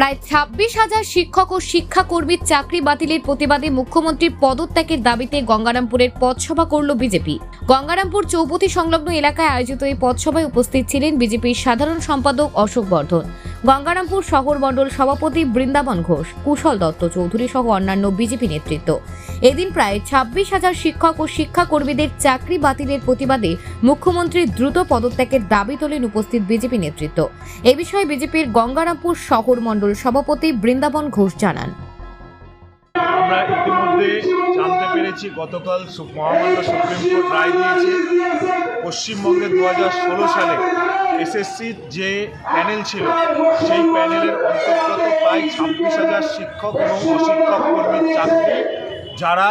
প্রায় ছাব্বিশ হাজার শিক্ষক ও শিক্ষাকর্মীর চাকরি বাতিলের প্রতিবাদে মুখ্যমন্ত্রীর পদত্যাগের দাবিতে গঙ্গারামপুরের পথসভা করল বিজেপি। গঙ্গারামপুর চৌপতি সংলগ্ন এলাকায় আয়োজিত এই পথসভায় উপস্থিত ছিলেন বিজেপির সাধারণ সম্পাদক অশোক বর্ধন। গঙ্গারামপুর শহর মণ্ডল সভাপতি বৃন্দাবন ঘোষ, কুশল দত্ত চৌধুরী সহ অন্যান্য বিজেপি নেতৃত্ব। এদিন প্রায় ছাব্বিশ হাজার শিক্ষক ও শিক্ষাকর্মীদের চাকরি বাতিলের প্রতিবাদে মুখ্যমন্ত্রীর দ্রুত পদত্যাগের দাবি তোলেন উপস্থিত বিজেপি নেতৃত্ব। এ বিষয়ে বিজেপির গঙ্গারামপুর শহর মণ্ডল সভাপতি বৃন্দাবন ঘোষ জানান। আমরা ইতিমধ্যে জানতে পেরেছি গতকাল মহামান্য সুপ্রিম কোর্ট রায় দিয়েছে, পশ্চিমবঙ্গে দু হাজার ষোলো সালে এসএসসির যে প্যানেল ছিল, সেই প্যানেলের অন্তর্গত প্রায় ছাব্বিশ হাজার শিক্ষক এবং অশিক্ষক কর্মীর চাকরি যারা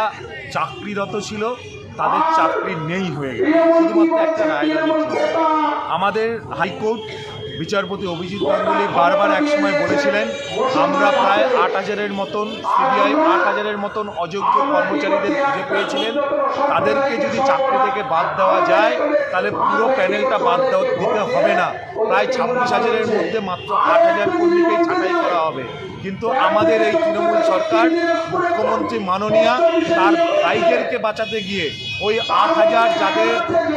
চাকরিরত ছিল তাদের চাকরি নেই হয়ে গেল শুধুমাত্র একটা রায় আমাদের হাইকোর্ট বিচারপতি অভিজিৎ গাঙ্গুলি বারবার একসময় বলেছিলেন, আমরা প্রায় আট হাজারের মতন, সিবিআই আট হাজারের মতন অযোগ্য কর্মচারীদের খুঁজে পেয়েছিলেন। তাদেরকে যদি চাকরি থেকে বাদ দেওয়া যায়, তাহলে পুরো প্যানেলটা বাদ দিতে হবে না। প্রায় ছাব্বিশ হাজারের মধ্যে মাত্র আট হাজার কর্মীকেই ছাঁটাই করা হবে। কিন্তু আমাদের এই তৃণমূল সরকার, মুখ্যমন্ত্রী মাননীয়া, তার ভাইদেরকে বাঁচাতে গিয়ে ওই আট হাজার যাদের,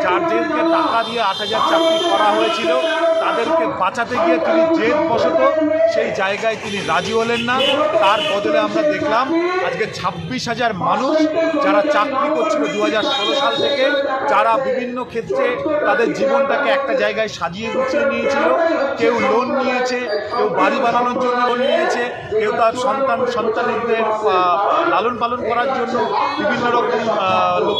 যাদেরকে টাকা দিয়ে আট হাজার চাকরি করা হয়েছিল তাদেরকে বাঁচাতে গিয়ে তিনি জেদ বসত সেই জায়গায় তিনি রাজি হলেন না। তার বদলে আমরা দেখলাম আজকে ছাব্বিশ হাজার মানুষ যারা চাকরি করছিল দু হাজার ষোলো সাল থেকে যারা বিভিন্ন ক্ষেত্রে তাদের জীবনটাকে একটা জায়গায় সাজিয়ে গুছিয়ে নিয়েছিল। কেউ লোন নিয়েছে, কেউ বাড়ি বানানোর জন্য লোন নিয়েছে, কেউ তার সন্তান, সন্তানদের লালন পালন করার জন্য বিভিন্ন রকম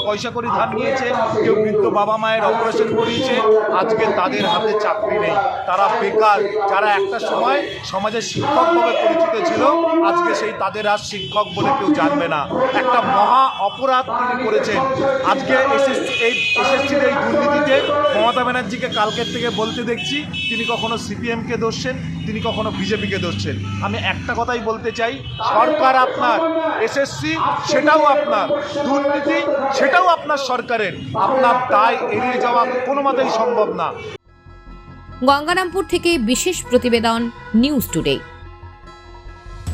পয়সা করে ধার নিয়েছে, কেউ বৃদ্ধ বাবা মায়ের অপারেশন করিয়েছে, আজকে তাদের হাতে চাকরি নেই। তারা বেকার, যারা একটা সময় সমাজের শিক্ষকভাবে পরিচিত ছিল, আজকে সেই তাদের আর শিক্ষক বলে কেউ জানবে না। একটা মহা অপরাধ তিনি করেছেন। আজকে এসএসসি, এই এসএসসির এই দুর্নীতিতে। মমতা ব্যানার্জিকে কালকের থেকে বলতে দেখছি, তিনি কখনো সিপিএমকে দোষছেন, তিনি কখনো বিজেপিকে দোষছেন। আমি একটা কথাই বলতে চাই, সরকার আপনার, এসএসসি সেটাও আপনার, দুর্নীতি সেটাও আপনার সরকারের। আপনার দায় এড়িয়ে যাওয়া কোনো মতেই সম্ভব না। গঙ্গারামপুর থেকে বিশেষ প্রতিবেদন, নিউজ টুডে।